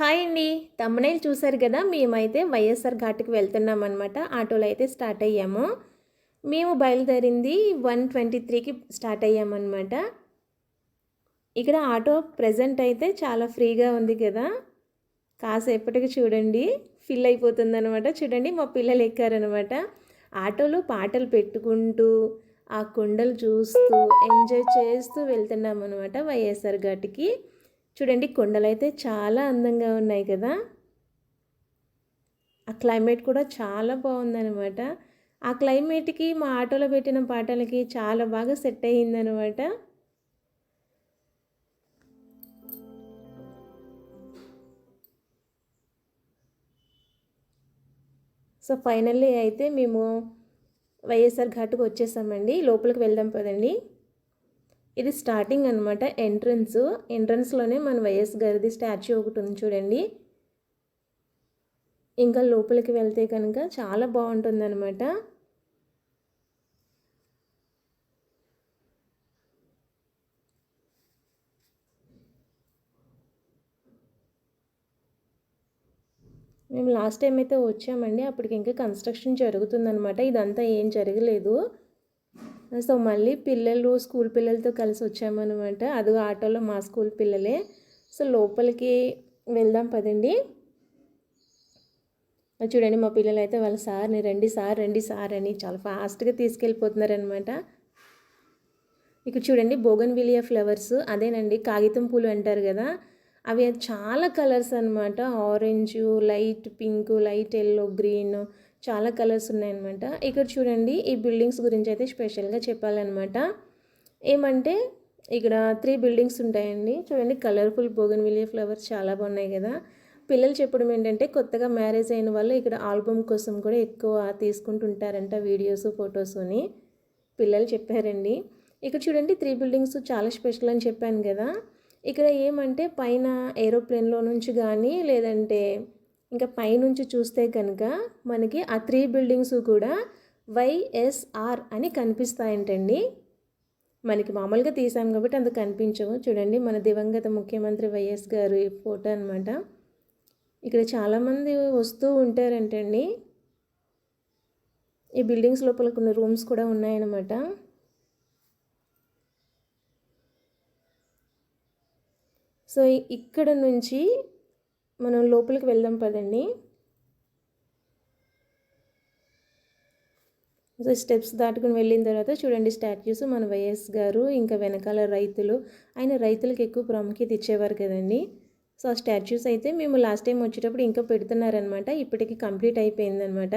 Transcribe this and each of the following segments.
Hi అండి. తమ్మనైల్ చూశారు కదా మేమైతే వైఎస్ఆర్ ఘాట్కి వెళ్తున్నాం అనమాట ఆటోలో అయితే స్టార్ట్ అయ్యాము. మేము బయలుదేరింది వన్ ట్వంటీ త్రీకి స్టార్ట్ అయ్యామన్నమాట. ఇక్కడ ఆటో ప్రజెంట్ అయితే చాలా ఫ్రీగా ఉంది కదా. కాసేపటికి చూడండి ఫిల్ అయిపోతుందనమాట చూడండి మా పిల్లలు ఎక్కారనమాట ఆటోలో పాటలు పెట్టుకుంటూ ఆ కొండలు చూస్తూ ఎంజాయ్ చేస్తూ వెళ్తున్నాం అనమాట వైఎస్ఆర్ ఘాట్కి. చూడండి కొండలు అయితే చాలా అందంగా ఉన్నాయి కదా. ఆ క్లైమేట్ కూడా చాలా బాగుందనమాట ఆ క్లైమేట్కి మా ఆటోలో పెట్టిన పాటలకి చాలా బాగా సెట్ అయ్యిందనమాట సో ఫైనల్లీ అయితే మేము వైఎస్ఆర్ ఘాట్కి వచ్చేసామండి. లోపలికి వెళ్దాం పదండి. ఇది స్టార్టింగ్ అనమాట ఎంట్రన్స్ ఎంట్రన్స్లోనే మన వైఎస్ గారిది స్టాచ్యూ ఒకటి ఉంది చూడండి. ఇంకా లోపలికి వెళ్తే కనుక చాలా బాగుంటుంది అనమాట మేము లాస్ట్ టైం అయితే వచ్చామండి అప్పటికి ఇంకా కన్స్ట్రక్షన్ జరుగుతుందనమాట ఇదంతా ఏం జరగలేదు. సో మళ్ళీ పిల్లలు స్కూల్ పిల్లలతో కలిసి వచ్చామన్నమాట. అది ఆటోలో మా స్కూల్ పిల్లలే. సో లోపలికి వెళ్దాం పదండి. చూడండి మా పిల్లలు అయితే వాళ్ళ సార్ని రండి సార్ రండి సార్ అని చాలా ఫాస్ట్గా తీసుకెళ్ళిపోతున్నారనమాట ఇక్కడ చూడండి బోగన్ విలియా ఫ్లవర్స్ అదేనండి కాగితం పూలు అంటారు కదా అవి చాలా కలర్స్ అనమాట orange light pink light yellow green చాలా కలర్స్ ఉన్నాయన్నమాట. ఇక్కడ చూడండి ఈ బిల్డింగ్స్ గురించి అయితే స్పెషల్గా చెప్పాలన్నమాట. ఏమంటే ఇక్కడ త్రీ బిల్డింగ్స్ ఉంటాయండి. చూడండి కలర్ఫుల్ బోగన్ విలియ ఫ్లవర్స్ చాలా బాగున్నాయి కదా. పిల్లలు చెప్పడం ఏంటంటే కొత్తగా మ్యారేజ్ అయిన వాళ్ళు ఇక్కడ ఆల్బమ్ కోసం కూడా ఎక్కువ తీసుకుంటుంటారంట వీడియోస్ ఫొటోస్ని పిల్లలు చెప్పారండి. ఇక్కడ చూడండి త్రీ బిల్డింగ్స్ చాలా స్పెషల్ అని చెప్పాను కదా. ఇక్కడ ఏమంటే పైన ఏరోప్లేన్లో నుంచి కానీ లేదంటే ఇంకా పైనుంచి చూస్తే కనుక మనకి ఆ త్రీ బిల్డింగ్స్ కూడా వైఎస్ఆర్ అని కనిపిస్తాయంటండి. మనకి మామూలుగా తీసాం కాబట్టి అంత కనిపించవు. చూడండి మన దివంగత ముఖ్యమంత్రి వైఎస్ గారు ఫోటో అనమాట ఇక్కడ చాలామంది వస్తూ ఉంటారంటండి. ఈ బిల్డింగ్స్ లోపల కొన్ని రూమ్స్ కూడా ఉన్నాయన్నమాట. సో ఇక్కడ నుంచి మనం లోపలికి వెళ్దాం పదండి. సో స్టెప్స్ దాటుకుని వెళ్ళిన తర్వాత చూడండి స్టాట్యూస్ మన వైఎస్ గారు ఇంకా వెనకాల రైతులు. ఆయన రైతులకు ఎక్కువ ప్రాముఖ్యత ఇచ్చేవారు కదండి. సో ఆ స్టాట్యూస్ అయితే మేము లాస్ట్ టైం వచ్చేటప్పుడు ఇంకా పెడుతున్నారనమాట ఇప్పటికి కంప్లీట్ అయిపోయిందనమాట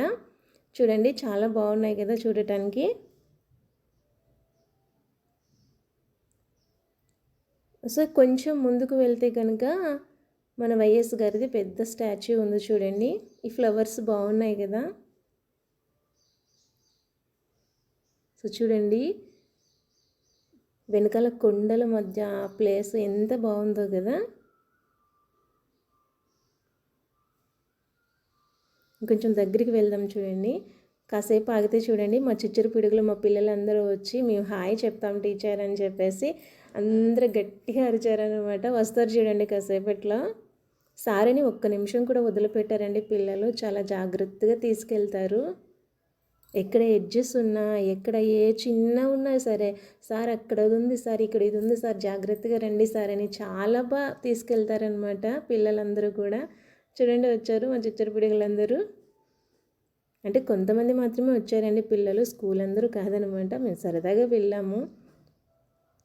చూడండి చాలా బాగున్నాయి కదా చూడటానికి. సో కొంచెం ముందుకు వెళ్తే కనుక మన వైఎస్ గారిది పెద్ద స్టాచ్యూ ఉంది చూడండి. ఈ ఫ్లవర్స్ బాగున్నాయి కదా. సో చూడండి. వెనకాల కొండల మధ్య ఆ ప్లేస్ ఎంత బాగుందో కదా. కొంచెం దగ్గరికి వెళ్దాం చూడండి. కాసేపు ఆగితే చూడండి. మా చిచ్చరు పిడుగులు మా పిల్లలందరూ వచ్చి మేము హాయ్ చెప్తాం టీచర్ అని చెప్పేసి అందరూ గట్టిగా అరిచారనమాట వస్తారు చూడండి కాసేపట్లో. సారని ఒక్క నిమిషం కూడా వదిలిపెట్టారండి. పిల్లలు చాలా జాగ్రత్తగా తీసుకెళ్తారు. ఎక్కడ ఎడ్జెస్ ఉన్నా ఎక్కడ ఏ చిన్న ఉన్నా సరే సార్ అక్కడ ఉంది సార్ ఇక్కడ ఇది ఉంది సార్ జాగ్రత్తగా రండి సార్ అని చాలా బాగా తీసుకెళ్తారనమాట పిల్లలందరూ కూడా. చూడండి వచ్చారు మా చిచ్చర పిడుగులందరూ. అంటే కొంతమంది మాత్రమే వచ్చారండి పిల్లలు స్కూల్ అందరూ కాదనమాట మేము సరదాగా వెళ్ళాము.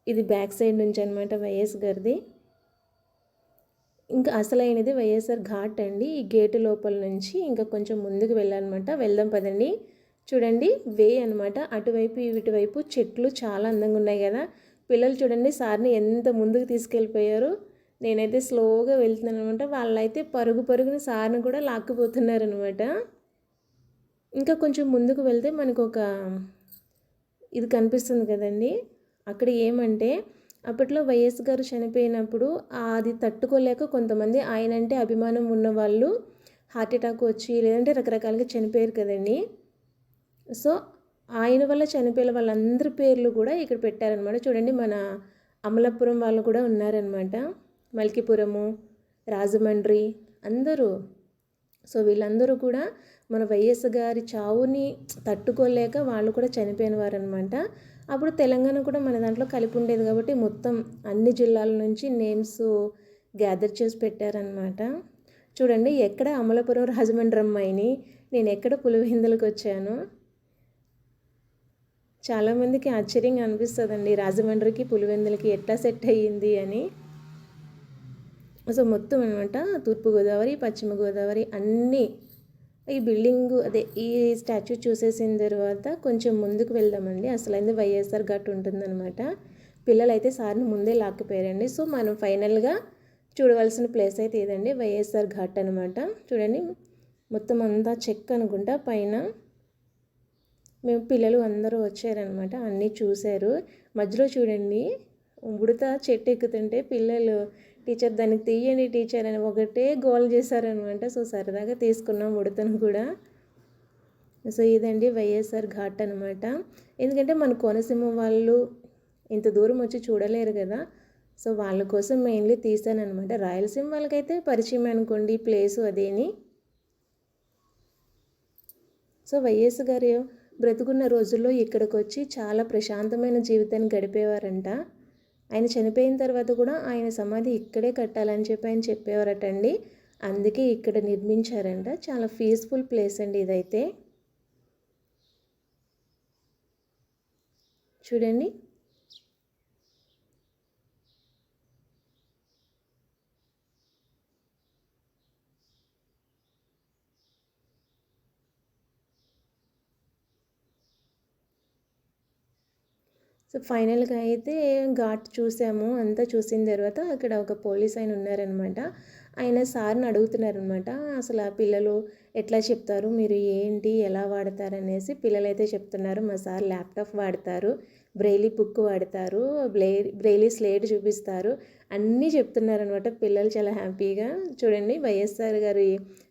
ఇది బ్యాక్ సైడ్ నుంచి అనమాట వైఎస్ గారిది. ఇంకా అసలైనది వైఎస్ఆర్ ఘాట్ అండి. ఈ గేటు లోపల నుంచి ఇంకా కొంచెం ముందుకు వెళ్ళాలన్నమాట వెళ్దాం పదండి. చూడండి వే అనమాట అటువైపు ఇటువైపు చెట్లు చాలా అందంగా ఉన్నాయి కదా. పిల్లలు చూడండి సార్ని ఎంత ముందుకు తీసుకెళ్ళిపోయారు. నేనైతే స్లోగా వెళ్తున్నాను అనమాట వాళ్ళైతే పరుగు పరుగున సార్ని కూడా లాక్కుపోతున్నారనమాట ఇంకా కొంచెం ముందుకు వెళ్తే మనకు ఒక ఇది కనిపిస్తుంది కదండి. అక్కడ ఏమంటే అప్పట్లో వైఎస్ గారు చనిపోయినప్పుడు అది తట్టుకోలేక కొంతమంది ఆయన అంటే అభిమానం ఉన్న వాళ్ళు హార్ట్ అటాక్ వచ్చి లేదంటే రకరకాలుగా చనిపోయారు కదండి. సో ఆయన వల్ల చనిపోయిన వాళ్ళందరి పేర్లు కూడా ఇక్కడ పెట్టారనమాట చూడండి మన అమలాపురం వాళ్ళు కూడా ఉన్నారనమాట మల్కీపురము రాజమండ్రి అందరూ. సో వీళ్ళందరూ కూడా మన వైఎస్ గారి చావుని తట్టుకోలేక వాళ్ళు కూడా చనిపోయిన వారనమాట అప్పుడు తెలంగాణ కూడా మన దాంట్లో కలిపి ఉండేది కాబట్టి మొత్తం అన్ని జిల్లాల నుంచి నేమ్స్ గ్యాదర్ చేసి పెట్టారనమాట చూడండి ఎక్కడ అమలాపురం రాజమండ్రి అమ్మాయిని నేను ఎక్కడ పులివెందులకు వచ్చాను? చాలామందికి ఆశ్చర్యంగా అనిపిస్తుందండి రాజమండ్రికి పులివెందులకి ఎట్లా సెట్ అయ్యింది అని. సో మొత్తం అనమాట తూర్పుగోదావరి పశ్చిమ గోదావరి అన్నీ ఈ బిల్డింగ్ అదే ఈ స్టాచ్యూ చూసేసిన తర్వాత కొంచెం ముందుకు వెళ్దామండి. అసలు అయితే వైఎస్ఆర్ ఘాట్ ఉంటుందన్నమాట. పిల్లలు అయితే సార్ని ముందే లాక్కుపోయారండి. సో మనం ఫైనల్గా చూడవలసిన ప్లేస్ అయితే ఇదండి వైఎస్ఆర్ ఘాట్ అనమాట చూడండి మొత్తం అంతా చెక్ అనుకుంటా. పైన మేము పిల్లలు అందరూ వచ్చారనమాట అన్నీ చూశారు. మధ్యలో చూడండి ఉడత చెట్టు ఎక్కుతుంటే పిల్లలు టీచర్ దానికి తీయండి టీచర్ అని ఒకటే గోల్ చేశారనమాట. సో సరదాగా తీసుకున్నాం ఉడతను కూడా. సో ఇదండి వైఎస్ఆర్ ఘాట్ అనమాట ఎందుకంటే మన కోనసీమ వాళ్ళు ఇంత దూరం వచ్చి చూడలేరు కదా. సో వాళ్ళ కోసం మెయిన్లీ తీసాను అనమాట రాయలసీమ వాళ్ళకైతే పరిచయం అనుకోండి ప్లేసు అదేని. సో వైఎస్ గారు బ్రతుకున్న రోజుల్లో ఇక్కడికి వచ్చి చాలా ప్రశాంతమైన జీవితాన్ని గడిపేవారంట. ఆయన చనిపోయిన తర్వాత కూడా ఆయన సమాధి ఇక్కడే కట్టాలని చెప్పి ఆయన చెప్పేవారటండి. అందుకే ఇక్కడ నిర్మించారంట. చాలా పీస్ఫుల్ ప్లేస్ అండి ఇదైతే. చూడండి. సో ఫైనల్గా అయితే ఘాట్ చూసాము అంతా చూసిన తర్వాత అక్కడ ఒక పోలీస్ ఆయన ఉన్నారనమాట. ఆయన సార్ని అడుగుతున్నారనమాట అసలు ఆ పిల్లలు ఎట్లా చెప్తారు? మీరు ఏంటి? ఎలా వాడతారు? అనేసి పిల్లలు అయితే చెప్తున్నారు. మా సార్ ల్యాప్టాప్ వాడతారు బ్రెయిలీ బుక్ వాడతారు బ్లే బ్రెయిలీ స్లేట్ చూపిస్తారు అన్నీ చెప్తున్నారనమాట. పిల్లలు చాలా హ్యాపీగా చూడండి వైఎస్ఆర్ గారి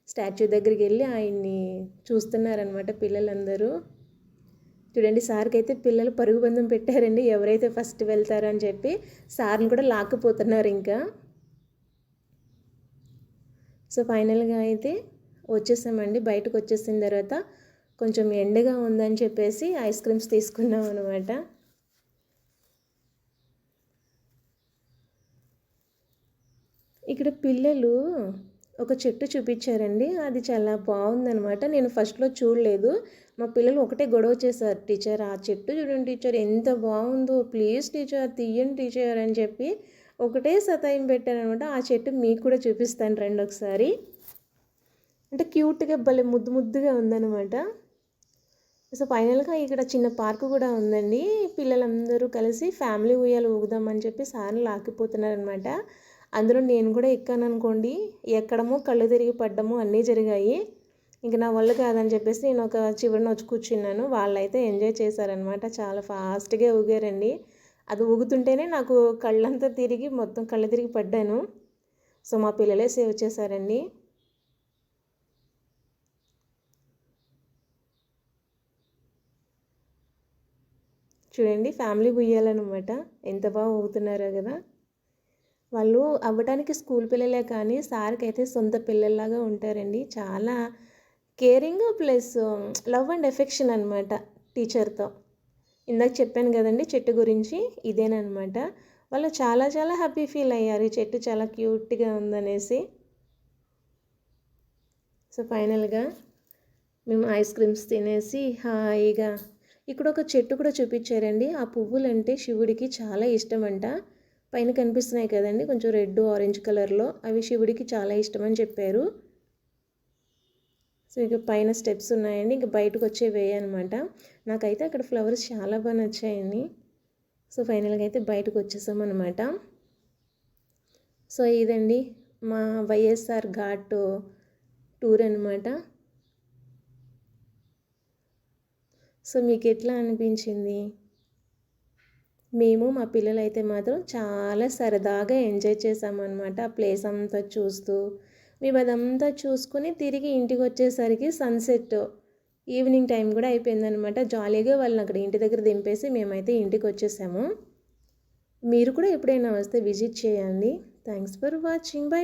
స్టాచ్యూ దగ్గరికి వెళ్ళి ఆయన్ని చూస్తున్నారనమాట పిల్లలందరూ. చూడండి సార్కి అయితే పిల్లలు పరుగు బంధం పెట్టారండి. ఎవరైతే ఫస్ట్ వెళ్తారో అని చెప్పి సార్ని కూడా లాక్కుపోతున్నారు ఇంకా. సో ఫైనల్గా అయితే వచ్చేసామండి. బయటకు వచ్చేసిన తర్వాత కొంచెం ఎండగా ఉందని చెప్పేసి ఐస్ క్రీమ్స్ తీసుకున్నాం అనమాట ఇక్కడ పిల్లలు ఒక చెట్టు చూపించారండి. అది చాలా బాగుందనమాట నేను ఫస్ట్లో చూడలేదు. మా పిల్లలు ఒకటే గొడవ చేశారు. టీచర్ ఆ చెట్టు చూడండి టీచర్ ఎంత బాగుందో. ప్లీజ్ టీచర్ తీయండి టీచర్ అని చెప్పి ఒకటే సతాయం పెట్టారనమాట ఆ చెట్టు మీకు కూడా చూపిస్తాను రండి ఒకసారి. అంటే క్యూట్గా భలే ముద్దు ముద్దుగా ఉందనమాట సో ఫైనల్గా ఇక్కడ చిన్న పార్క్ కూడా ఉందండి. పిల్లలందరూ కలిసి ఫ్యామిలీ ఉయ్యాలు ఊగుదామని చెప్పి సార్లు లాక్కిపోతున్నారనమాట అందులో నేను కూడా ఎక్కాను అనుకోండి ఎక్కడము కళ్ళు తిరిగి పడ్డము అన్నీ జరిగాయి. ఇంకా నా వల్ల కాదని చెప్పేసి నేను ఒక చివరిని వచ్చి కూర్చున్నాను. వాళ్ళైతే ఎంజాయ్ చేశారనమాట. చాలా ఫాస్ట్గా ఊగారండి. అది ఊగుతుంటేనే నాకు కళ్ళంతా తిరిగి మొత్తం కళ్ళు తిరిగి పడ్డాను. సో మా పిల్లలే సేవ్ చేశారండి. చూడండి ఫ్యామిలీ ఉయ్యాలన్నమాట ఎంత బాగా ఊగుతున్నారో కదా. వాళ్ళు అవ్వడానికి స్కూల్ పిల్లలే కానీ సార్కి అయితే సొంత పిల్లల్లాగా ఉంటారండి. చాలా caring plus love and affection అనమాట టీచర్తో. ఇందాక చెప్పాను కదండి చెట్టు గురించి ఇదేనమాట వాళ్ళు చాలా చాలా హ్యాపీ ఫీల్ అయ్యారు. ఈ చెట్టు చాలా క్యూట్గా ఉందనేసి. సో ఫైనల్గా మేము ఐస్ క్రీమ్స్ తినేసి హాయిగా ఇక్కడ ఒక చెట్టు కూడా చూపించారండి. ఆ పువ్వులు అంటే శివుడికి చాలా ఇష్టం అంట పైన కనిపిస్తున్నాయి కదండి కొంచెం రెడ్ ఆరెంజ్ కలర్లో. అవి శివుడికి చాలా ఇష్టం అని చెప్పారు. సో ఇక పైన స్టెప్స్ ఉన్నాయండి ఇంకా బయటకు వచ్చే వే అనమాట నాకైతే అక్కడ ఫ్లవర్స్ చాలా బాగా నచ్చాయండి. సో ఫైనల్గా అయితే బయటకు వచ్చేసాం అనమాట సో ఇదండి మా వైఎస్ఆర్ ఘాట్ టూర్ అనమాట సో మీకు ఎట్లా అనిపించింది? మేము మా పిల్లలు అయితే మాత్రం చాలా సరదాగా ఎంజాయ్ చేసామన్నమాట ఆ ప్లేస్ అంతా చూస్తూ. మేము అదంతా చూసుకుని తిరిగి ఇంటికి వచ్చేసరికి సన్సెట్ ఈవినింగ్ టైం కూడా అయిపోయిందనమాట జాలీగా వాళ్ళని అక్కడ ఇంటి దగ్గర దింపేసి మేమైతే ఇంటికి వచ్చేసాము మీరు కూడా ఎప్పుడైనా వస్తే విజిట్ చేయండి. Thanks for watching. బై.